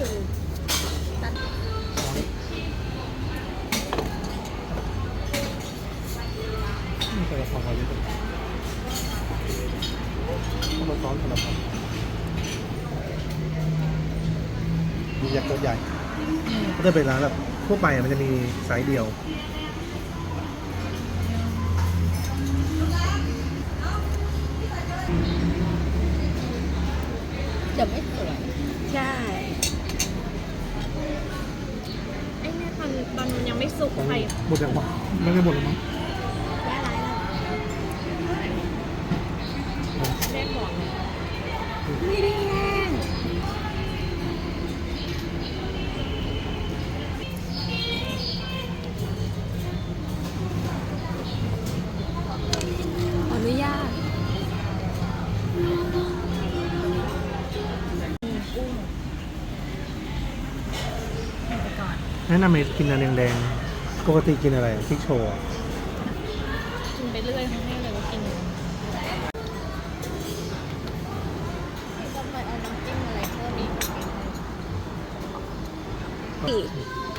คือตัดนี่กระเพราเขาเยอะจังต้องมาซ้อนกระเพรามียักษ์ตัวใหญ่ก็จะเป็นร้านแบบทั่วไปอะมันจะมีไซส์เดียวเดี๋ยวไม่สวยใช่ไอ้เนี่ยตอนตอนมันยัง ไม่สุกไปหมดแล้วมั้งไม่ได้หมดแล้วมั้งได้ไรแล้วแม่บอก แนะนำให้กินอะไรแดงๆ ปกติกินอะไรพริกโชว์อะกินไปเรื่อยทั้งนี้เลยว่ากินก็ไปเอาน้ำจิ้มอะไรเพิ่มอีก